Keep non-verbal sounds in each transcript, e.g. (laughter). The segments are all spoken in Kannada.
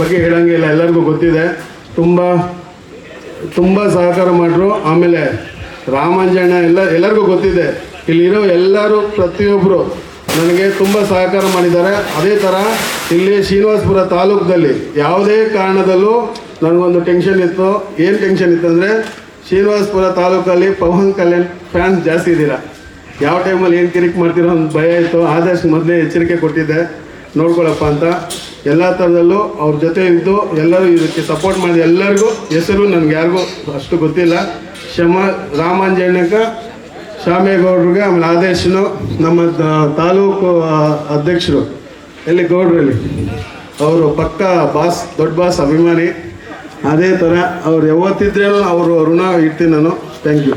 ಬಗ್ಗೆ ಹೇಳಂಗಿಲ್ಲ ಎಲ್ಲರಿಗೂ ಗೊತ್ತಿದೆ. ತುಂಬ ತುಂಬ ಸಹಕಾರ ಮಾಡಿದ್ರು ಆಮೇಲೆ ರಾಮಾಂಜಣ್ಣ ಎಲ್ಲ, ಎಲ್ಲರಿಗೂ ಗೊತ್ತಿದೆ. ಇಲ್ಲಿರೋ ಎಲ್ಲರೂ ಪ್ರತಿಯೊಬ್ಬರು ನನಗೆ ತುಂಬ ಸಹಕಾರ ಮಾಡಿದ್ದಾರೆ. ಅದೇ ಥರ ಇಲ್ಲಿ ಶ್ರೀನಿವಾಸಪುರ ತಾಲೂಕಲ್ಲಿ ಯಾವುದೇ ಕಾರಣದಲ್ಲೂ ನನಗೊಂದು ಟೆನ್ಷನ್ ಇತ್ತು. ಏನು ಟೆನ್ಷನ್ ಇತ್ತು ಅಂದರೆ ಶ್ರೀನಿವಾಸಪುರ ತಾಲೂಕಲ್ಲಿ ಪವನ್ ಕಲ್ಯಾಣ್ ಫ್ಯಾನ್ಸ್ ಜಾಸ್ತಿ ಇದ್ದೀರಾ. ಯಾವ ಟೈಮಲ್ಲಿ ಏನು ಕಿರಿಕ್ ಮಾಡ್ತೀರೋ ಒಂದು ಭಯ ಇತ್ತು. ಆದಷ್ಟು ಮೊದಲೇ ಎಚ್ಚರಿಕೆ ಕೊಟ್ಟಿದ್ದೆ. ನೋಡ್ಕೊಳಪ್ಪ ಅಂತ. ಎಲ್ಲ ಥರದಲ್ಲೂ ಅವ್ರ ಜೊತೆ ಇದ್ದು ಎಲ್ಲರೂ ಇದಕ್ಕೆ ಸಪೋರ್ಟ್ ಮಾಡಿದ ಎಲ್ಲರಿಗೂ ಹೆಸರು ನನಗೆ ಯಾರಿಗೂ ಅಷ್ಟು ಗೊತ್ತಿಲ್ಲ. ಶಮ ರಾಮಾಂಜಣ್ಣಕ್ಕ ಶಾಮೇಗೌಡ್ರಿಗೆ ಆಮೇಲೆ ಆದೇಶನು ನಮ್ಮ ತಾಲೂಕು ಅಧ್ಯಕ್ಷರು, ಎಲ್ಲಿ ಗೌಡ್ರಲ್ಲಿ, ಅವರು ಪಕ್ಕ ಬಾಸ್, ದೊಡ್ಡ ಬಾಸ್ ಅಭಿಮಾನಿ. ಅದೇ ಥರ ಅವ್ರು ಯಾವತ್ತಿದ್ರೇನು ಅವರು ಋಣ ಇಡ್ತೀನಿ ನಾನು. ಥ್ಯಾಂಕ್ ಯು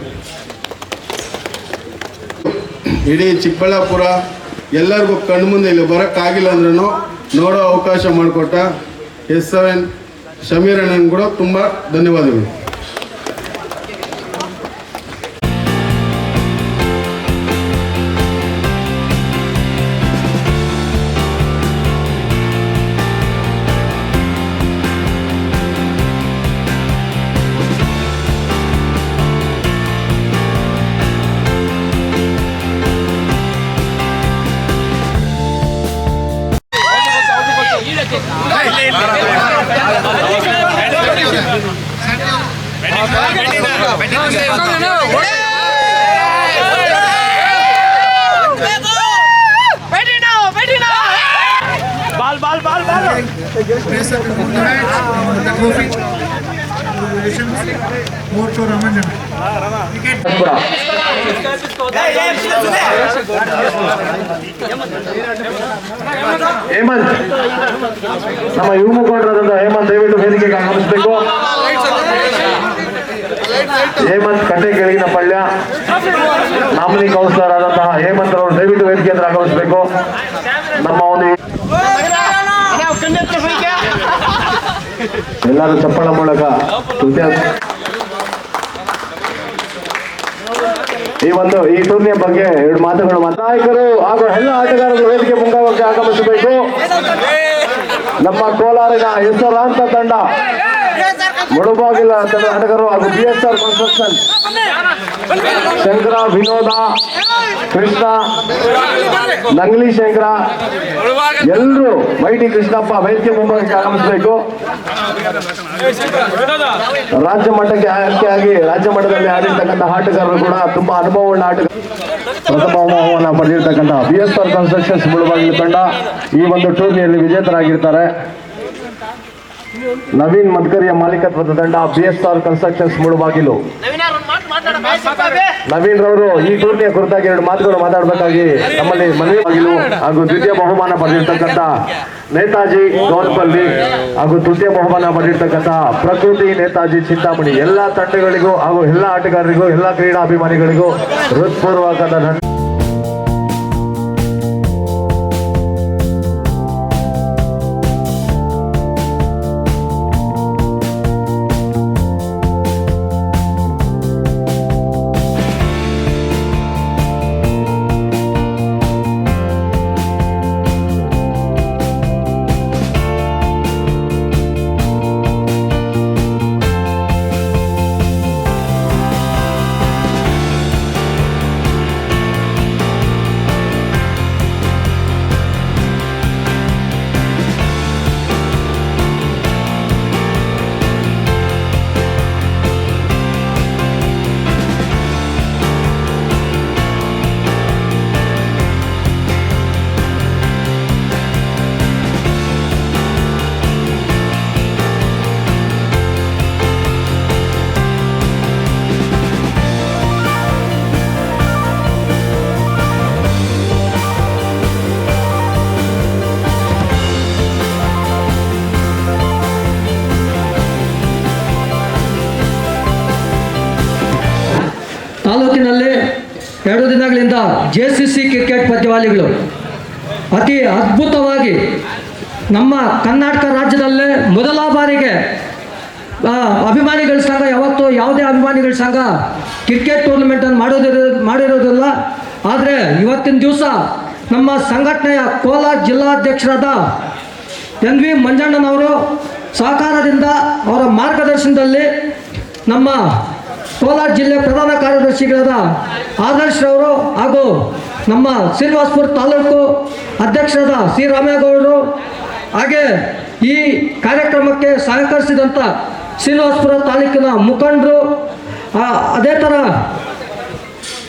ಇಡೀ ಚಿಕ್ಕಬಳ್ಳಾಪುರ ಎಲ್ಲರಿಗೂ ಕಣ್ಮುಂದೆ ಇಲ್ಲಿ ಬರೋಕ್ಕಾಗಿಲ್ಲ ಅಂದ್ರೂ ನೋಡೋ ಅವಕಾಶ ಮಾಡಿಕೊಟ್ಟ ಎಸ್ ಸೆವೆನ್ ಶಮೀರ್ ಅಣ್ಣನ್ ಕೂಡ ತುಂಬ ಧನ್ಯವಾದಗಳು. ಹೇಮಂತ್, ನಮ್ಮ ಯುವ ಮುಖಂಡರಾದಂತಹ ಹೇಮಂತ್, ದಯವಿಟ್ಟು ವೇದಿಕೆಗೆ ಆಗಮಿಸಬೇಕು. ಹೇಮಂತ್ ಕಟ್ಟೆ ಕೆಳಗಿನ ಪಳ್ಯ ನಾಮಿನಿ ಕೌನ್ಸಿಲರ್ ಆದಂತಹ ಹೇಮಂತ್ ಅವರು ದಯವಿಟ್ಟು ವೇದಿಕೆ ಅಂದ್ರೆ ಆಗಮಿಸಬೇಕು. ನಮ್ಮ ಒಂದು ಎಲ್ಲರೂ ಚಪ್ಪಳ ಮೂಲಕ ಈ ಒಂದು, ಈ ಟೂರ್ನಿಯ ಬಗ್ಗೆ ಎರಡು ಮಾತುಗಳು ಮಾತು- ನಾಯಕರು ಹಾಗೂ ಎಲ್ಲ ಆಟಗಾರರು ವೇದಿಕೆ ಮುಂಭಾಗಕ್ಕೆ ಆಗಮಿಸಬೇಕು. ನಮ್ಮ ಕೋಲಾರಿನ ಹೆಸರಾಂತ ತಂಡ ಮುಳುಬಾಗಿಲ ಕರ್ನಾಟಕರು ಹಾಗೂ B S R construction Shankara, Vinoda, Krishna, Nangli Shankara. ಎಲ್ಲರೂ ಮೈಟಿ ಕೃಷ್ಣಪ್ಪ ವೈದ್ಯ ಮುಂಭಾಗಕ್ಕೆ ಆಗಮಿಸಬೇಕು. ರಾಜ್ಯ ಮಟ್ಟಕ್ಕೆ ಆಯ್ಕೆಯಾಗಿ ರಾಜ್ಯ ಮಟ್ಟದಲ್ಲಿ ಆಡಿರ್ತಕ್ಕಂಥ ಆಟಗಾರರು ಕೂಡ ತುಂಬಾ ಅನುಭವವುಳ್ಳ ಆಟಗಾರ ಪ್ರಥಮ ಬಹುಮಾನವನ್ನು ಪಡೆದಿರ್ತಕ್ಕಂಥ B S R constructions Mulbagal ತಂಡ ಈ ಒಂದು ಟೂರ್ನಿಯಲ್ಲಿ ವಿಜೇತರಾಗಿರ್ತಾರೆ. ನವೀನ್ ಮದ್ಕರಿಯ ಮಾಲೀಕತ್ವದ ತಂಡ B S R constructions Mulbagal. Naveen ರವರು ಈ ಟೂರ್ನಿಯ ಕುರಿತಾಗಿ ಎರಡು ಮಾತುಗಳು ಮಾತಾಡಬೇಕಾಗಿ ನಮ್ಮಲ್ಲಿ ಮನವಿ ಬಾಗಿಲು ಹಾಗೂ ದ್ವಿತೀಯ ಬಹುಮಾನ ಪಡೆದಿರ್ತಕ್ಕಂಥ ನೇತಾಜಿ ಗೋಲ್ಪಲ್ಲಿ ಹಾಗೂ ತೃತೀಯ ಬಹುಮಾನ ಪಡೆದಿರ್ತಕ್ಕಂಥ ಪ್ರಕೃತಿ ನೇತಾಜಿ ಚಿಂತಾಮಣಿ. ಎಲ್ಲಾ ತಂಡಗಳಿಗೂ ಹಾಗೂ ಎಲ್ಲಾ ಆಟಗಾರರಿಗೂ ಎಲ್ಲ ಕ್ರೀಡಾಭಿಮಾನಿಗಳಿಗೂ ಹೃತ್ಪೂರ್ವಕದ ತಾಲೂಕಿನಲ್ಲಿ ಎರಡು ದಿನಗಳಿಂದ ಜೆ ಸಿ ಸಿ ಕ್ರಿಕೆಟ್ ಪಂದ್ಯಾವಳಿಗಳು ಅತಿ ಅದ್ಭುತವಾಗಿ ನಮ್ಮ ಕರ್ನಾಟಕ ರಾಜ್ಯದಲ್ಲೇ ಮೊದಲ ಬಾರಿಗೆ ಅಭಿಮಾನಿಗಳ ಸಂಘ, ಯಾವತ್ತೂ ಯಾವುದೇ ಅಭಿಮಾನಿಗಳ ಸಂಘ ಕ್ರಿಕೆಟ್ ಟೂರ್ನಮೆಂಟನ್ನು ಮಾಡೋದಿರೋ, ಮಾಡಿರೋದಿಲ್ಲ. ಆದರೆ ಇವತ್ತಿನ ದಿವಸ ನಮ್ಮ ಸಂಘಟನೆಯ ಕೋಲಾರ ಜಿಲ್ಲಾಧ್ಯಕ್ಷರಾದ ಎನ್ ವಿ ಮಂಜಣ್ಣನವರು ಸಹಕಾರದಿಂದ ಅವರ ಮಾರ್ಗದರ್ಶನದಲ್ಲಿ ನಮ್ಮ ಕೋಲಾರ ಜಿಲ್ಲೆ ಪ್ರಧಾನ ಕಾರ್ಯದರ್ಶಿಗಳಾದ ಆದರ್ಶ್ರವರು ಹಾಗೂ ನಮ್ಮ ಶ್ರೀನಿವಾಸ್ಪುರ ತಾಲೂಕು ಅಧ್ಯಕ್ಷರಾದ ಸಿ ರಾಮೇಗೌಡರು ಹಾಗೆ ಈ ಕಾರ್ಯಕ್ರಮಕ್ಕೆ ಸಹಕರಿಸಿದಂಥ ಶ್ರೀನಿವಾಸ್ಪುರ ತಾಲೂಕಿನ ಮುಖಂಡರು ಅದೇ ಥರ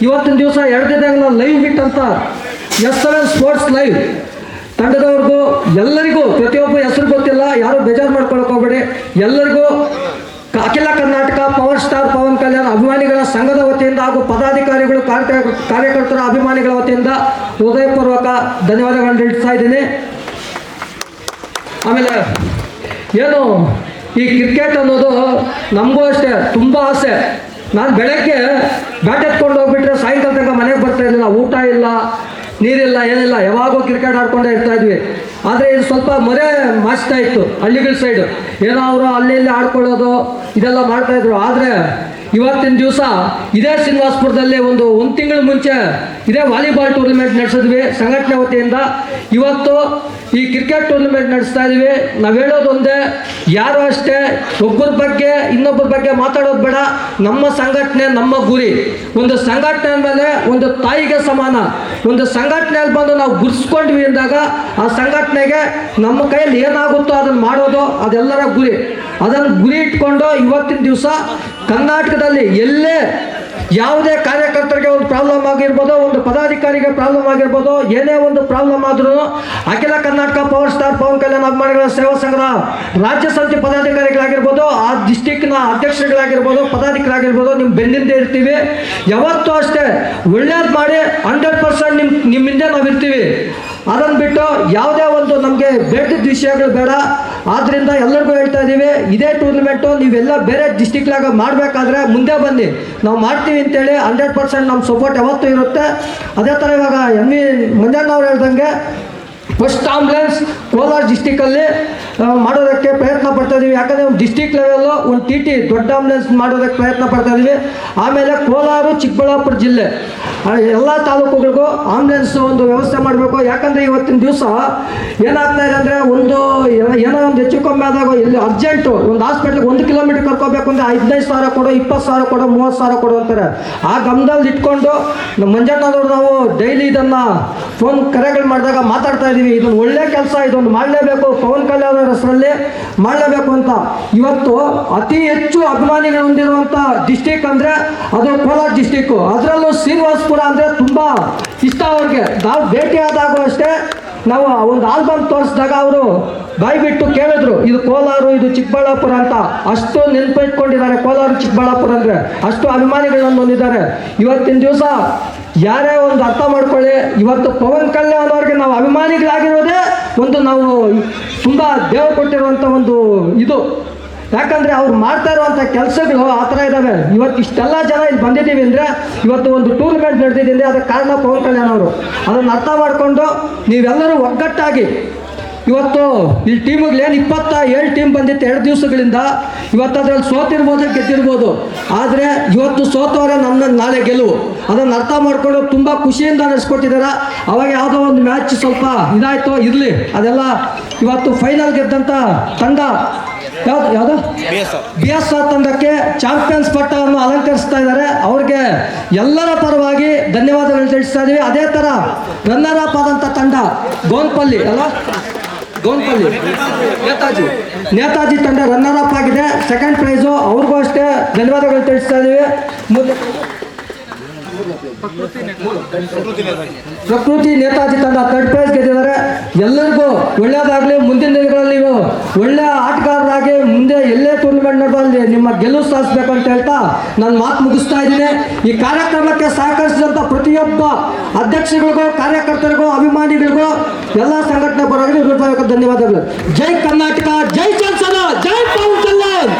ಇವತ್ತಿನ ದಿವಸ ಎರಡು ದಿನಗಳ ಲೈವ್ ಬಿಟ್ ಅಂತ ಎಸ್ ಎಲ್ ಸ್ಪೋರ್ಟ್ಸ್ ಲೈವ್ ತಂಡದವ್ರಿಗೂ ಎಲ್ಲರಿಗೂ, ಪ್ರತಿಯೊಬ್ಬ ಹೆಸರು ಗೊತ್ತಿಲ್ಲ, ಯಾರು ಬೇಜಾರು ಮಾಡ್ಕೊಳಕ್ ಹೋಗ್ಬೇಡಿ, ಎಲ್ಲರಿಗೂ ಅಖಿಲ ಕರ್ನಾಟಕ ಪವರ್ ಸ್ಟಾರ್, ಪವನ್ ಕಲ್ಯಾಣ್ ಅಭಿಮಾನಿಗಳ ಸಂಘದ ವತಿಯಿಂದ ಹಾಗೂ ಪದಾಧಿಕಾರಿಗಳು ಕಾರ್ಯ ಕಾರ್ಯಕರ್ತರ ಅಭಿಮಾನಿಗಳ ವತಿಯಿಂದ ಹೃದಯಪೂರ್ವಕ ಧನ್ಯವಾದಗಳನ್ನು ತಿಳಿಸ್ತಾ ಇದ್ದೀನಿ. ಆಮೇಲೆ ಏನು ಈ ಕ್ರಿಕೆಟ್ ಅನ್ನೋದು ನಮಗೂ ಅಷ್ಟೇ ತುಂಬ ಆಸೆ. ನಾನು ಬೆಳಗ್ಗೆ ಬ್ಯಾಟ್ ಎತ್ಕೊಂಡು ಹೋಗ್ಬಿಟ್ರೆ ಸಾಯಂಕಾಲ ತನಕ ಮನೆಗೆ ಬರ್ತಾ ಇರಲಿಲ್ಲ. ಊಟ ಇಲ್ಲ, ನೀರಿಲ್ಲ, ಏನಿಲ್ಲ, ಯಾವಾಗೂ ಕ್ರಿಕೆಟ್ ಆಡ್ಕೊಂಡೇ ಇರ್ತಾ ಇದ್ವಿ. ಆದರೆ ಇದು ಸ್ವಲ್ಪ ಮೊರೆ ಮಾಸ್ತಾ ಇತ್ತು ಹಳ್ಳಿಗಳ ಸೈಡು ಏನೋ ಅವರು ಅಲ್ಲಿ ಇಲ್ಲಿ ಆಡ್ಕೊಳ್ಳೋದು, ಇದೆಲ್ಲ ಮಾಡ್ತಾಯಿದ್ರು ಆದರೆ ಇವತ್ತಿನ ದಿವಸ ಇದೇ ಶ್ರೀನಿವಾಸಪುರದಲ್ಲಿ ಒಂದು ಒಂದು ತಿಂಗಳ ಮುಂಚೆ ಇದೇ ವಾಲಿಬಾಲ್ ಟೂರ್ನಮೆಂಟ್ ನಡೆಸಿದ್ವಿ. ಸಂಘಟನೆ ವತಿಯಿಂದ ಇವತ್ತು ಈ ಕ್ರಿಕೆಟ್ ಟೂರ್ನಮೆಂಟ್ ನಡೆಸ್ತಾ ಇದೀವಿ. ನಾವು ಹೇಳೋದೊಂದೇ ಯಾರು ಅಷ್ಟೇ ಒಬ್ಬರ ಬಗ್ಗೆ, ಇನ್ನೊಬ್ಬರ ಬಗ್ಗೆ ಮಾತಾಡೋದು ಬೇಡ. ನಮ್ಮ ಸಂಘಟನೆ ನಮ್ಮ ಗುರಿ. ಒಂದು ಸಂಘಟನೆ ಮೇಲೆ ಒಂದು ತಾಯಿಗೆ ಸಮಾನ. ಒಂದು ಸಂಘಟನೆಯಲ್ಲಿ ಬಂದು ನಾವು ಗುರ್ಸ್ಕೊಂಡ್ವಿ ಅಂದಾಗ ಆ ಸಂಘಟನೆಗೆ ನಮ್ಮ ಕೈಯಲ್ಲಿ ಏನಾಗುತ್ತೋ ಅದನ್ನು ಮಾಡೋದು ಅದೆಲ್ಲರ ಗುರಿ. ಅದನ್ನು ಗುರಿ ಇಟ್ಕೊಂಡು ಇವತ್ತಿನ ದಿವಸ ಕರ್ನಾಟಕದಲ್ಲಿ ಎಲ್ಲೇ ಯಾವುದೇ ಕಾರ್ಯಕರ್ತರಿಗೆ ಒಂದು ಪ್ರಾಬ್ಲಮ್ ಆಗಿರ್ಬೋದು, ಒಂದು ಪದಾಧಿಕಾರಿಗೆ ಪ್ರಾಬ್ಲಮ್ ಆಗಿರ್ಬೋದು, ಏನೇ ಒಂದು ಪ್ರಾಬ್ಲಮ್ ಆದ್ರೂ ಅಖಿಲ ಕರ್ನಾಟಕ ಪವರ್ ಸ್ಟಾರ್ ಪವನ್ ಕಲ್ಯಾಣ ಅಭಿಮಾನಿಗಳ ಸೇವಾ ಸಂಘದ ರಾಜ್ಯ ಸಮಿತಿ ಪದಾಧಿಕಾರಿಗಳಾಗಿರ್ಬೋದು, ಆ ಡಿಸ್ಟಿಕ್ನ ಅಧ್ಯಕ್ಷರುಗಳಾಗಿರ್ಬೋದು, ಪದಾಧಿಕಾರಿಗಳಾಗಿರ್ಬೋದು ನಿಮ್ಮ ಬೆನ್ನಿಂದ ಇರ್ತೀವಿ. ಯಾವತ್ತೂ ಅಷ್ಟೇ ಒಳ್ಳೇದು ಮಾಡಿ ಹಂಡ್ರೆಡ್ ಪರ್ಸೆಂಟ್ ನಿಮ್ಮ ನಿಮ್ಮ ನಾವಿರ್ತೀವಿ. ಅದನ್ನು ಬಿಟ್ಟು ಯಾವುದೇ ಒಂದು ನಮಗೆ ಬೇಡದ ವಿಷಯಗಳು ಬೇಡ. ಆದ್ದರಿಂದ ಎಲ್ಲರಿಗೂ ಹೇಳ್ತಾ ಇದ್ದೀವಿ ಇದೇ ಟೂರ್ನಮೆಂಟು ನೀವೆಲ್ಲ ಬೇರೆ ಡಿಸ್ಟಿಕ್ಲಾಗ ಮಾಡಬೇಕಾದ್ರೆ ಮುಂದೆ ಬನ್ನಿ. ನಾವು ಮಾಡ್ತೀವಿ ಅಂತೇಳಿ ಹಂಡ್ರೆಡ್ ಪರ್ಸೆಂಟ್ ನಮ್ಮ ಸಪೋರ್ಟ್ ಯಾವತ್ತೂ ಇರುತ್ತೆ. ಅದೇ ಥರ ಇವಾಗ ಎಂ ವಿ ಮಂಜಣ್ಣವ್ರು ಹೇಳ್ದಂಗೆ ಫಸ್ಟ್ ಆಂಬುಲೆನ್ಸ್ ಕೋಲಾರ ಡಿಸ್ಟಿಕಲ್ಲಿ ಮಾಡೋದಕ್ಕೆ ಪ್ರಯತ್ನ ಪಡ್ತಾ ಇದ್ದೀವಿ ಯಾಕಂದರೆ ಒಂದು ಡಿಸ್ಟಿಕ್ ಲೆವೆಲ್ಲು ಒಂದು ಟಿ ಟಿ ದೊಡ್ಡ ಆಂಬುಲೆನ್ಸ್ ಮಾಡೋದಕ್ಕೆ ಪ್ರಯತ್ನ ಪಡ್ತಾ ಇದ್ದೀವಿ ಆಮೇಲೆ ಕೋಲಾರ ಚಿಕ್ಕಬಳ್ಳಾಪುರ ಜಿಲ್ಲೆ. ಎಲ್ಲ ತಾಲೂಕುಗಳಿಗೂ ಆಂಬುಲೆನ್ಸ್ ಒಂದು ವ್ಯವಸ್ಥೆ ಮಾಡಬೇಕು. ಯಾಕಂದರೆ ಇವತ್ತಿನ ದಿವಸ ಏನಾಗ್ತಾ ಇದೆ ಅಂದರೆ ಒಂದು ಏನೋ- ಒಂದು ಹೆಚ್ಚು ಕಮ್ಮಿ ಆದಾಗ ಇಲ್ಲಿ ಅರ್ಜೆಂಟು ಒಂದು ಹಾಸ್ಪಿಟ್ಲಿಗೆ ಒಂದು ಕಿಲೋಮೀಟರ್ ಕರ್ಕೋಬೇಕು ಅಂದರೆ ಹದಿನೈದು ಸಾವಿರ ಕೊಡು, ಇಪ್ಪತ್ತು ಸಾವಿರ ಕೊಡು, ಮೂವತ್ತು ಸಾವಿರ ಕೊಡು ಅಂತಾರೆ. ಆ ಗಮನದಲ್ಲಿ ಇಟ್ಕೊಂಡು ನಮ್ಮ ಮಂಜಣ್ಣದವ್ರು ನಾವು ಡೈಲಿ ಇದನ್ನು ಫೋನ್ ಕರೆಗಳು ಮಾಡಿದಾಗ ಮಾತಾಡ್ತಾ ಇದ್ದೀವಿ ಇದೊಂದು ಒಳ್ಳೆ ಕೆಲಸ, ಇದೊಂದು ಮಾಡಲೇಬೇಕು. ಪವನ್ ಕಲ್ಯಾಣ ಹೆಸರಲ್ಲಿ ಮಾಡಲೇಬೇಕು ಅಂತ. ಇವತ್ತು ಅತಿ ಹೆಚ್ಚು ಅಭಿಮಾನಿಗಳು ಹೊಂದಿರುವಂಥ ಡಿಸ್ಟಿಕ್ ಅಂದರೆ ಅದು ಕೋಲಾರ ಡಿಸ್ಟಿಕ್ಕು ಅದರಲ್ಲೂ ಶ್ರೀನಿವಾಸಪುರ ಅಂದರೆ ತುಂಬ ಇಷ್ಟ ಅವ್ರಿಗೆ. ನಾವು ಭೇಟಿಯಾದಾಗೂ ಅಷ್ಟೇ ನಾವು ಒಂದು ಆಲ್ಬಮ್ ತೋರಿಸಿದಾಗ ಅವರು ಬಾಯಿ ಬಿಟ್ಟು ಕೇಳಿದ್ರು, ಇದು ಕೋಲಾರ, ಇದು ಚಿಕ್ಕಬಳ್ಳಾಪುರ ಅಂತ. ಅಷ್ಟು ನೆನಪಿಟ್ಕೊಂಡಿದ್ದಾರೆ ಕೋಲಾರ, ಚಿಕ್ಕಬಳ್ಳಾಪುರ ಅಂದರೆ. ಅಷ್ಟು ಅಭಿಮಾನಿಗಳನ್ನು ಹೊಂದಿದ್ದಾರೆ ಇವತ್ತಿನ ದಿವಸ ಯಾರೇ ಒಂದು ಅರ್ಥ ಮಾಡ್ಕೊಳ್ಳಿ, ಇವತ್ತು ಪವನ್ ಕಲ್ಯಾಣ್ ಅವ್ರಿಗೆ ನಾವು ಅಭಿಮಾನಿಗಳಾಗಿರೋದೇ ಒಂದು ನಾವು ತುಂಬ ದೇವರು ಕೊಟ್ಟಿರುವಂಥ ಒಂದು ಇದು. ಯಾಕಂದ್ರೆ ಅವ್ರು ಮಾಡ್ತಾ ಇರುವಂಥ ಕೆಲಸಗಳು ಆ ಥರ ಇದ್ದಾವೆ ಇವತ್ತು ಇಷ್ಟೆಲ್ಲ ಜನ ಇಲ್ಲಿ ಬಂದಿದ್ದೀವಿ ಅಂದರೆ ಇವತ್ತು ಒಂದು ಟೂರ್ನಮೆಂಟ್ ನಡೆದಿದೆ ಅದಕ್ಕೆ ಕಾರಣ ಪವನ್ ಕಲ್ಯಾಣ್ ಅವರು. ಅದನ್ನು ಅರ್ಥ ಮಾಡಿಕೊಂಡು ನೀವೆಲ್ಲರೂ ಒಗ್ಗಟ್ಟಾಗಿ ಇವತ್ತು ಈ ಟೀಮ್ಗಳೇನು ಇಪ್ಪತ್ತ ಏಳು ಟೀಮ್ ಬಂದಿತ್ತು ಎರಡು ದಿವಸಗಳಿಂದ ಇವತ್ತು ಅದ್ರಲ್ಲಿ ಸೋತಿರ್ಬೋದು, ಗೆದ್ದಿರ್ಬೋದು. ಆದರೆ ಇವತ್ತು ಸೋತವರ ನನ್ನ ನಾಳೆ ಗೆಲುವು. ಅದನ್ನು ಅರ್ಥ ಮಾಡಿಕೊಂಡು ತುಂಬ ಖುಷಿಯಿಂದ ನಡೆಸ್ಕೊಟ್ಟಿದ್ದಾರೆ ಅವಾಗ ಯಾವುದೋ ಒಂದು ಮ್ಯಾಚ್ ಸ್ವಲ್ಪ ಇದಾಯಿತು, ಇರಲಿ. ಅದೆಲ್ಲ ಇವತ್ತು ಫೈನಲ್ ಗೆದ್ದಂಥ ತಂಡ ಯಾವ್ದು ಯಾವುದು? ಬಿ ಎಸ್ ಆರ್ ತಂಡಕ್ಕೆ ಚಾಂಪಿಯನ್ಸ್ ಪಟ್ಟವನ್ನು ಅಲಂಕರಿಸ್ತಾ ಇದ್ದಾರೆ. ಅವ್ರಿಗೆ ಎಲ್ಲರ ಪರವಾಗಿ ಧನ್ಯವಾದಗಳು ತಿಳಿಸ್ತಾ ಇದ್ದೀವಿ ಅದೇ ಥರ ರನ್ನರ್ ಅಪ್ ಆದಂಥ ತಂಡ ಗೋನ್ಪಲ್ಲಿ ಅಲ್ಲ? ಗೋನ್ಪಲ್ಲಿ. ನೇತಾಜಿ. ನೇತಾಜಿ ತಂಡ ರನ್ನರ್ ಅಪ್ ಆಗಿದೆ. ಸೆಕೆಂಡ್ ಪ್ರೈಸು ಅವ್ರಿಗೂ ಅಷ್ಟೇ ಧನ್ಯವಾದಗಳು ತಿಳಿಸ್ತಾ ಇದೀವಿ. ಮುಂದೆ ಪ್ರಕೃತಿ ನೇತಾಜಿ ತಂಡ ಥರ್ಡ್ ಪ್ರೈಸ್ ಗೆದ್ದಿದ್ದಾರೆ. ಎಲ್ಲರಿಗೂ ಒಳ್ಳೆಯದಾಗಲಿ ಮುಂದಿನ ದಿನಗಳಲ್ಲಿ ನೀವು ಒಳ್ಳೆ ಆಟಗಾರರಾಗಿ ಮುಂದೆ ಎಲ್ಲೇ ಟೂರ್ನಮೆಂಟ್ ನಡೆದಲ್ಲಿ ನಿಮ್ಮ ಗೆಲುವು ಸಾಧಿಸಬೇಕು ಅಂತ ಹೇಳ್ತಾ ನಾನು ಮಾತು ಮುಗಿಸ್ತಾ ಇದ್ದೀನಿ. ಈ ಕಾರ್ಯಕ್ರಮಕ್ಕೆ ಸಹಕರಿಸಿದಂಥ ಪ್ರತಿಯೊಬ್ಬ ಅಧ್ಯಕ್ಷಗಳಿಗೂ ಕಾರ್ಯಕರ್ತರಿಗೂ, ಅಭಿಮಾನಿಗಳಿಗೂ, ಎಲ್ಲ ಸಂಘಟನೆ ಪರವಾಗಿ ಧನ್ಯವಾದಗಳು. ಜೈ ಕರ್ನಾಟಕ, ಜೈ ಜನ್ಸನ ಜೈ ಪವನ್ ಕಲ್ಯಾಣ್!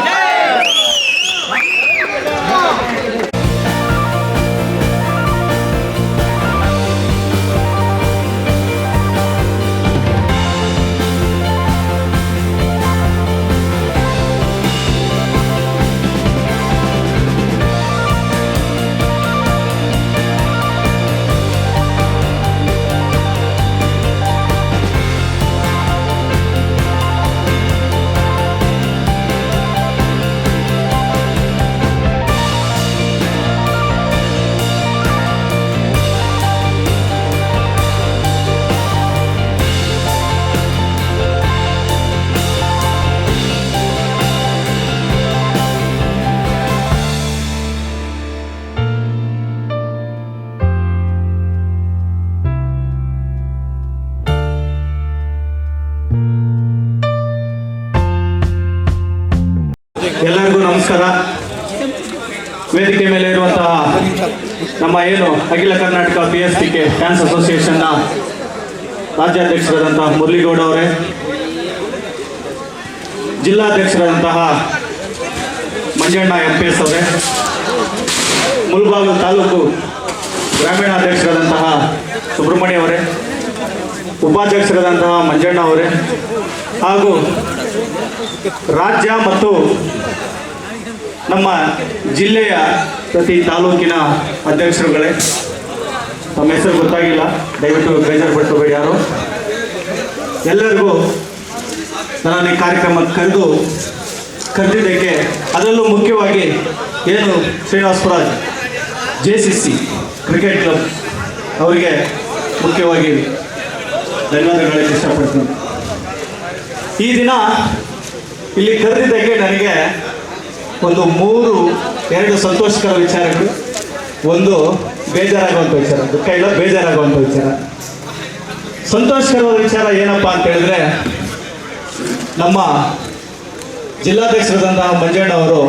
ನಮಸ್ಕಾರ. ವೇದಿಕೆ ಮೇಲೆ ಇರುವಂತಹ ನಮ್ಮ ಏನು Akhila Karnataka P S T K dance ಅಸೋಸಿಯೇಷನ್ನ ರಾಜ್ಯಾಧ್ಯಕ್ಷರಾದಂತಹ ಮುರಳಿಗೌಡ ಅವರೇ, ಜಿಲ್ಲಾಧ್ಯಕ್ಷರಾದಂತಹ ಮಂಜಣ್ಣ ಎಂ ಪಿ ಎಸ್ ಅವರೇ, ಮುಲ್ಬಾಗಿಲು ತಾಲೂಕು ಗ್ರಾಮೀಣ ಅಧ್ಯಕ್ಷರಾದಂತಹ ಸುಬ್ರಹ್ಮಣ್ಯ ಅವರೇ ಉಪಾಧ್ಯಕ್ಷರಾದಂತಹ ಮಂಜಣ್ಣ ಅವರೇ ಹಾಗೂ ರಾಜ್ಯ ಮತ್ತು ನಮ್ಮ ಜಿಲ್ಲೆಯ ಪ್ರತಿ ತಾಲೂಕಿನ ಅಧ್ಯಕ್ಷರುಗಳೇ, ತಮ್ಮ ಹೆಸರು ಗೊತ್ತಾಗಿಲ್ಲ, ದಯವಿಟ್ಟು ಬೇಜಾರು ಪಡ್ಕೋಬೇಡಿ ಯಾರು. ಎಲ್ಲರಿಗೂ ನಾನು ಈ ಕಾರ್ಯಕ್ರಮ ಕರೆದು ಕರೆದಿದ್ದಕ್ಕೆ ಅದರಲ್ಲೂ ಮುಖ್ಯವಾಗಿ ಏನು Srinivasapura J C C cricket club ಅವರಿಗೆ ಮುಖ್ಯವಾಗಿ ಧನ್ಯವಾದಗಳಿಗೆ ಇಷ್ಟಪಡ್ತೀನಿ ಈ ದಿನ ಇಲ್ಲಿ ಕರೆದಿದ್ದಕ್ಕೆ ನನಗೆ ಒಂದು ಮೂರು, ಎರಡು ಸಂತೋಷಕರ ವಿಚಾರಗಳು, ಒಂದು ಬೇಜಾರಾಗುವಂಥ ವಿಚಾರ, ದುಃಖ ಇಲ್ಲ, ಬೇಜಾರಾಗುವಂಥ ವಿಚಾರ. ಸಂತೋಷಕರವಾದ ವಿಚಾರ ಏನಪ್ಪ ಅಂತ ಹೇಳಿದ್ರೆ, ನಮ್ಮ ಜಿಲ್ಲಾಧ್ಯಕ್ಷರಾದಂತಹ ಮಂಜಣ್ಣ ಅವರು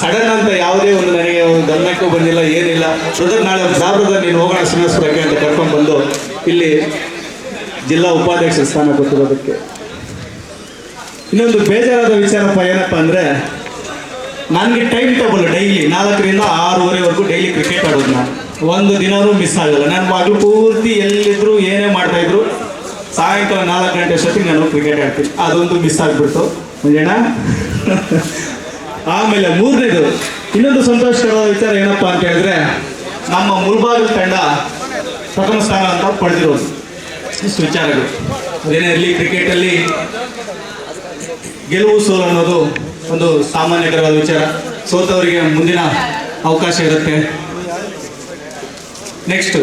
ಸಡನ್ ಅಂತ ಯಾವುದೇ ಒಂದು ನನಗೆ ಒಂದು ಗಮನಕ್ಕೂ ಬಂದಿಲ್ಲ, ಏನಿಲ್ಲ. ಬ್ರದರ್, ನಾಳೆ ಸಾವಿರದ ನೀನು ಹೋಗೋಣ, ಶ್ರೀನಿವಾಸಪುರಕ್ಕೆ ಅಂತ ಕರ್ಕೊಂಡು ಬಂದು ಇಲ್ಲಿ ಜಿಲ್ಲಾ ಉಪಾಧ್ಯಕ್ಷ ಸ್ಥಾನ ಕೊಟ್ಟಿರೋದಕ್ಕೆ. ಇನ್ನೊಂದು ಬೇಜಾರಾದ ವಿಚಾರಪ್ಪ ಏನಪ್ಪ ಅಂದರೆ, ನನಗೆ ಟೈಮ್ ಟೇಬಲ್ ಡೈಲಿ ನಾಲ್ಕರಿಂದ ಆರೂವರೆವರೆಗೂ ಡೈಲಿ ಕ್ರಿಕೆಟ್ ಆಡೋದು ನಾನು. ಒಂದು ದಿನವೂ ಮಿಸ್ ಆಗಲ್ಲ. ನನ್ನ ಮಗಳು ಪೂರ್ತಿ ಎಲ್ಲಿದ್ರು ಏನೇ ಮಾಡ್ತಾ ಇದ್ರು, ಸಾಯಂಕಾಲ ನಾಲ್ಕು ಗಂಟೆ ಅಷ್ಟೊತ್ತಿಗೆ ನಾನು ಕ್ರಿಕೆಟ್ ಆಡ್ತೀನಿ. ಅದೊಂದು ಮಿಸ್ ಆಗಿಬಿಡ್ತು. ಮುಂಜಾಣ (laughs) ಆಮೇಲೆ ಮೂರನೇದು. ಇನ್ನೊಂದು ಸಂತೋಷಕರವಾದ ವಿಚಾರ ಏನಪ್ಪ ಅಂತ ಹೇಳಿದ್ರೆ, ನಮ್ಮ ಮುಲ್ಬಾಗಿಲು ತಂಡ ಪ್ರಥಮ ಸ್ಥಾನ ಅಂತ ಪಡೆದಿರೋದು. ಇಷ್ಟು ವಿಚಾರಗಳು. ಅದೇನೇ ಇರಲಿ ಕ್ರಿಕೆಟಲ್ಲಿ ಗೆಲುವು ಸೋಲು ಅನ್ನೋದು ಒಂದು ಸಾಮಾನ್ಯಕರವಾದ ವಿಚಾರ. ಸೋತವರಿಗೆ ಮುಂದಿನ ಅವಕಾಶ ಇರುತ್ತೆ. ನೆಕ್ಸ್ಟ್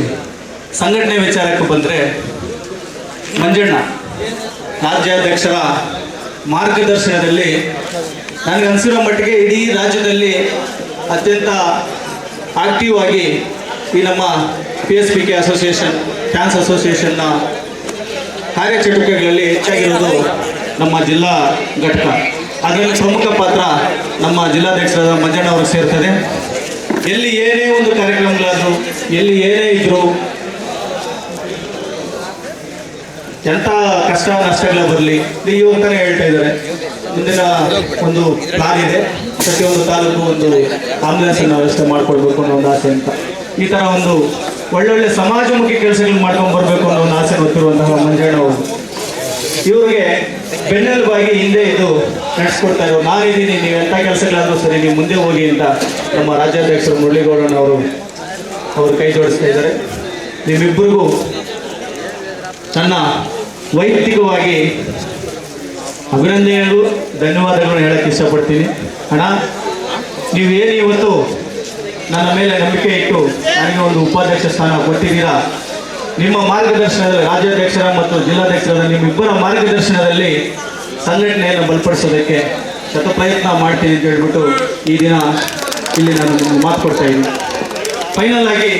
ಸಂಘಟನೆ ವಿಚಾರಕ್ಕೆ ಬಂದರೆ ಮಂಜಣ್ಣ, ರಾಜ್ಯಾಧ್ಯಕ್ಷರ ಮಾರ್ಗದರ್ಶನದಲ್ಲಿ ನನಗೆ ಅನಿಸಿರೋ ಮಟ್ಟಿಗೆ ಇಡೀ ರಾಜ್ಯದಲ್ಲಿ ಅತ್ಯಂತ ಆಕ್ಟಿವ್ ಆಗಿ ಈ ನಮ್ಮ P S P K association fans ಅಸೋಸಿಯೇಷನ್ನ ಕಾರ್ಯಚಟುವಟಿಕೆಗಳಲ್ಲಿ ಹೆಚ್ಚಾಗಿರೋದು ನಮ್ಮ ಜಿಲ್ಲಾ ಘಟಕ. ಅದರಲ್ಲಿ ಪ್ರಮುಖ ಪಾತ್ರ ನಮ್ಮ ಜಿಲ್ಲಾಧ್ಯಕ್ಷರಾದ ಮಂಜಣ್ಣ ಅವರು ಸೇರ್ತದೆ. ಎಲ್ಲಿ ಏನೇ ಒಂದು ಕಾರ್ಯಕ್ರಮಗಳಾದರೂ, ಎಲ್ಲಿ ಏನೇ ಇದ್ರು ಎಂಥ ಕಷ್ಟ, ನಷ್ಟಗಳ ಬರಲಿ ಇವಾಗಲೇ ಹೇಳ್ತಾ ಇದ್ದಾರೆ. ಮುಂದಿನ ಒಂದು ಪ್ಲಾನ್ ಇದೆ. ಪ್ರತಿಯೊಂದು ತಾಲೂಕು ಒಂದು ಆಂಬುಲೆನ್ಸ್ ವ್ಯವಸ್ಥೆ ಮಾಡ್ಕೊಳ್ಬೇಕು ಅನ್ನೋ ಒಂದು ಆಸೆ ಅಂತ. ಈ ಥರ ಒಂದು ಒಳ್ಳೊಳ್ಳೆ ಸಮಾಜಮುಖಿ ಕೆಲಸಗಳು ಮಾಡ್ಕೊಂಡು ಬರಬೇಕು ಅನ್ನೋ ಒಂದು ಆಸೆ ಗೊತ್ತಿರುವಂತಹ ಮಂಜಣ್ಣ ಅವರು ಇವರಿಗೆ ಬೆನ್ನೆಲುಬಾಗಿ ಹಿಂದೆ ಇದು ನಡೆಸ್ಕೊಡ್ತಾ ಇರೋ ನಾನಿದ್ದೀನಿ ನೀವು ಎಂಥ ಕೆಲಸಗಳಾದರೂ ಸರಿ, ನೀವು ಮುಂದೆ ಹೋಗಿ ಅಂತ ನಮ್ಮ ರಾಜ್ಯಾಧ್ಯಕ್ಷರು ಮುರಳಿಗೌಡನವರು ಅವರು ಕೈ ಜೋಡಿಸ್ತಾ ಇದ್ದಾರೆ. ನಿಮ್ಮಿಬ್ಬರಿಗೂ ನನ್ನ ವೈಯಕ್ತಿಕವಾಗಿ ಅಭಿನಂದನೆಗಳು, ಧನ್ಯವಾದಗಳನ್ನು ಹೇಳಕ್ಕೆ ಇಷ್ಟಪಡ್ತೀನಿ. ಅಣ್ಣ ನೀವೇನು ಇವತ್ತು ನನ್ನ ಮೇಲೆ ನಂಬಿಕೆ ಇಟ್ಟು ನನಗೆ ಒಂದು ಉಪಾಧ್ಯಕ್ಷ ಸ್ಥಾನ ಕೊಟ್ಟಿದ್ದೀರಾ? ನಿಮ್ಮ ಮಾರ್ಗದರ್ಶನದಲ್ಲಿ ರಾಜ್ಯಾಧ್ಯಕ್ಷರ ಮತ್ತು ಜಿಲ್ಲಾಧ್ಯಕ್ಷರ ನಿಮ್ಮಿಬ್ಬರ ಮಾರ್ಗದರ್ಶನದಲ್ಲಿ ಸಂಘಟನೆಯನ್ನು ಬಲಪಡಿಸೋದಕ್ಕೆ ಶತ ಪ್ರಯತ್ನ ಮಾಡ್ತೀನಿ ಅಂತ ಹೇಳ್ಬಿಟ್ಟು ಈ ದಿನ ಇಲ್ಲಿ ನಾನು ಮಾತು ಕೊಡ್ತಾ ಇದ್ದೀನಿ. ಫೈನಲ್ ಆಗಿ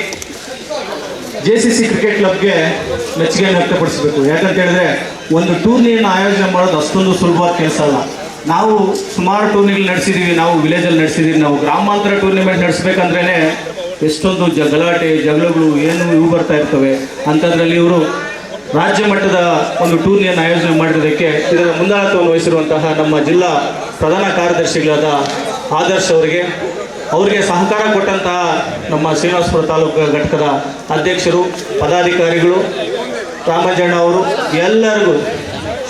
ಜೆ ಸಿ ಸಿ ಕ್ರಿಕೆಟ್ ಕ್ಲಬ್ಗೆ ಮೆಚ್ಚುಗೆಯನ್ನು ವ್ಯಕ್ತಪಡಿಸಬೇಕು. ಯಾಕಂತ ಹೇಳಿದ್ರೆ, ಒಂದು ಟೂರ್ನಿಯನ್ನು ಆಯೋಜನೆ ಮಾಡೋದು ಅಷ್ಟೊಂದು ಸುಲಭವಾದ ಕೆಲಸ ಅಲ್ಲ. ನಾವು ಸುಮಾರು ಟೂರ್ನಿಗಳು ನಡೆಸಿದ್ದೀವಿ ನಾವು ವಿಲೇಜಲ್ಲಿ ನಡೆಸಿದ್ದೀವಿ ನಾವು ಗ್ರಾಮಾಂತರ ಟೂರ್ನಿಮೆಂಟ್ ನಡೆಸ್ಬೇಕಂದ್ರೇ ಎಷ್ಟೊಂದು ಜ ಗಲಾಟೆ ಜಗಳಗಳು, ಏನು ಇವು ಬರ್ತಾ ಇರ್ತವೆ ಅಂಥದ್ರಲ್ಲಿ ಇವರು ರಾಜ್ಯ ಮಟ್ಟದ ಒಂದು ಟೂರ್ನಿಯನ್ನು ಆಯೋಜನೆ ಮಾಡಿರೋದಕ್ಕೆ ಇದರ ಮುಂದಾಳತ್ವವನ್ನು ವಹಿಸಿರುವಂತಹ ನಮ್ಮ ಜಿಲ್ಲಾ ಪ್ರಧಾನ ಕಾರ್ಯದರ್ಶಿಗಳಾದ ಆದರ್ಶ್ ಅವರಿಗೆ ಅವರಿಗೆ ಸಹಕಾರ ಕೊಟ್ಟಂತಹ ನಮ್ಮ ಶ್ರೀನಿವಾಸಪುರ ತಾಲೂಕು ಘಟಕದ ಅಧ್ಯಕ್ಷರು, ಪದಾಧಿಕಾರಿಗಳು, ರಾಮಜಣ್ಣ ಅವರು, ಎಲ್ಲರಿಗೂ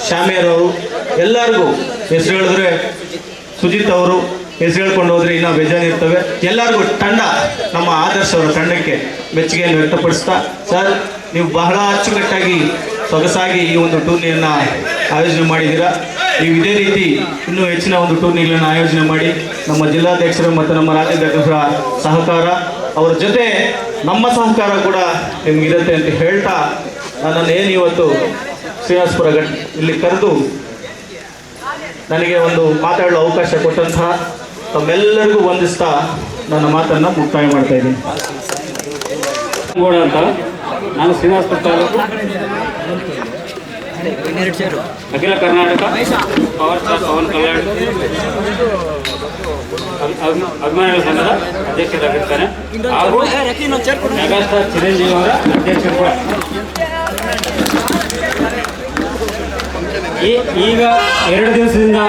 ಶಾಮಿಯರವರು ಎಲ್ಲರಿಗೂ ಹೆಸರು ಹೇಳಿದ್ರೆ ಸುಜಿತ್ ಅವರು ಹೆಸರು ಹೇಳ್ಕೊಂಡು ಹೋದ್ರೆ ಇನ್ನೂ ಬೇಜಾರು ಇರ್ತವೆ. ಎಲ್ಲರಿಗೂ ತಂಡ, ನಮ್ಮ ಆದರ್ಶ ಅವರ ತಂಡಕ್ಕೆ ಮೆಚ್ಚುಗೆಯನ್ನು ವ್ಯಕ್ತಪಡಿಸ್ತಾ, ಸರ್, ನೀವು ಬಹಳ ಅಚ್ಚುಕಟ್ಟಾಗಿ ಸೊಗಸಾಗಿ ಈ ಒಂದು ಟೂರ್ನಿಯನ್ನು ಆಯೋಜನೆ ಮಾಡಿದ್ದೀರಾ. ನೀವು ಇದೇ ರೀತಿ ಇನ್ನೂ ಹೆಚ್ಚಿನ ಒಂದು ಟೂರ್ನಿಗಳನ್ನು ಆಯೋಜನೆ ಮಾಡಿ, ನಮ್ಮ ಜಿಲ್ಲಾಧ್ಯಕ್ಷರು ಮತ್ತು ನಮ್ಮ ರಾಜ್ಯಾಧ್ಯಕ್ಷರ ಸಹಕಾರ, ಅವರ ಜೊತೆ ನಮ್ಮ ಸಹಕಾರ ಕೂಡ ನಿಮಗಿರುತ್ತೆ ಅಂತ ಹೇಳ್ತಾ ನನ್ನನ್ನು ಏನು ಇವತ್ತು ಶ್ರೀನಿವಾಸಪುರ ಇಲ್ಲಿ ಕರೆದು ನನಗೆ ಒಂದು ಮಾತಾಡಲು ಅವಕಾಶ ಕೊಟ್ಟಂತಹ ತಮ್ಮೆಲ್ಲರಿಗೂ ವಂದಿಸ್ತಾ ನನ್ನ ಮಾತನ್ನು ಮುಕ್ತಾಯ ಮಾಡ್ತಾ ಇದ್ದೀನಿ. ಅಂತ. ನಾನು ಶ್ರೀನಿವಾಸಪುರ ತಾಲೂಕು ಅಖಿಲ ಕರ್ನಾಟಕ ಪವರ್ ಸ್ಟಾರ್ ಪವನ್ ಕಲ್ಯಾಣ್. ಅಭಿ- ಅಭಿ- ಅಭಿಮಾನಿಗಳ ಸಂಘದ ಅಧ್ಯಕ್ಷರಾಗಿರ್ತಾರೆ ಹಾಗೂ ಮೆಗಾಸ್ಟಾರ್ ಚಿರಂಜೀವಿ ಅವರ ಅಧ್ಯಕ್ಷರು ಕೂಡ. ಈಗ ಎರಡು ದಿವಸದಿಂದ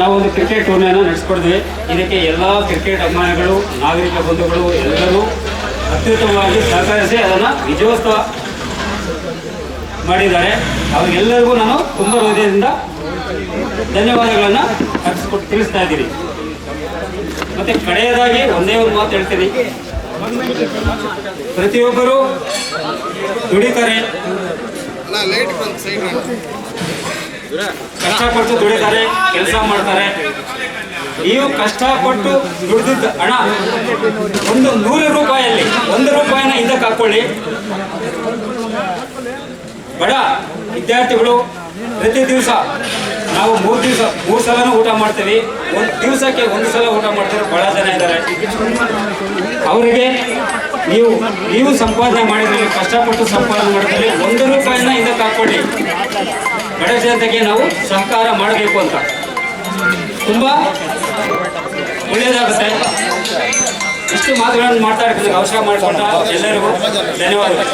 ನಾವೊಂದು ಕ್ರಿಕೆಟ್ ಟೂರ್ನಿಯನ್ನು ನಡೆಸ್ಕೊಡ್ತೀವಿ. ಇದಕ್ಕೆ ಎಲ್ಲ ಕ್ರಿಕೆಟ್ ಅಭಿಮಾನಿಗಳು, ನಾಗರಿಕ ಬಂಧುಗಳು ಎಲ್ಲರೂ ಅತ್ಯುತ್ತಮವಾಗಿ ಸಹಕರಿಸಿ ಅದನ್ನು ವಿಜಯೋತ್ಸವ ಮಾಡಿದ್ದಾರೆ. ಅವರಿಗೆಲ್ಲರಿಗೂ ನಾನು ತುಂಬ ಹೃದಯದಿಂದ ಧನ್ಯವಾದಗಳನ್ನು ಅರ್ಪಿಸ್ಕೊಟ್ಟು ತಿಳಿಸ್ತಾ ಇದ್ದೀನಿ. ಮತ್ತು ಕಡೆಯದಾಗಿ ಒಂದೇ ಒಂದು ಮಾತು ಹೇಳ್ತೀನಿ. ಪ್ರತಿಯೊಬ್ಬರು ದುಡಿತಾರೆ. ಕಷ್ಟಪಟ್ಟು ದುಡಿತಾರೆ, ಕೆಲಸ ಮಾಡ್ತಾರೆ. ನೀವು ಕಷ್ಟಪಟ್ಟು ದುಡಿದಿದ್ದ ಹಣ ಒಂದು ನೂರು ರೂಪಾಯಲ್ಲಿ, ಒಂದು ರೂಪಾಯಿನ ಹಿಂದಕ್ಕೆ ಹಾಕೊಳ್ಳಿ. ಬಡ, ವಿದ್ಯಾರ್ಥಿಗಳು ಪ್ರತಿ ದಿವಸ ನಾವು ಮೂರು ದಿವಸ, ಮೂರು ಸಲನೂ ಊಟ ಮಾಡ್ತೀವಿ. ಒಂದು ದಿವಸಕ್ಕೆ ಒಂದು ಸಲ ಊಟ ಮಾಡ್ತಾರೆ ಬಹಳ ಜನ ಇದ್ದಾರೆ. ಅವರಿಗೆ ನೀವು ನೀವು ಸಂಪಾದನೆ ಮಾಡಿದ್ರೆ ಕಷ್ಟಪಟ್ಟು ಸಂಪಾದನೆ ಮಾಡಿದ್ರೆ ಒಂದು ರೂಪಾಯಿನ ಹಿಂದಕ್ಕೆ ಹಾಕೊಳ್ಳಿ. ಬಡ ಜನತೆಗೆ ನಾವು ಸಹಕಾರ ಮಾಡಬೇಕು ಅಂತ. ತುಂಬ ಒಳ್ಳೆಯದಾಗುತ್ತೆ. ಇಷ್ಟು ಮಾತುಗಳನ್ನು ಮಾತಾಡೋದಕ್ಕೆ ಅವಕಾಶ ಮಾಡಿಕೊಂಡ ಎಲ್ಲರಿಗೂ ಧನ್ಯವಾದಗಳು.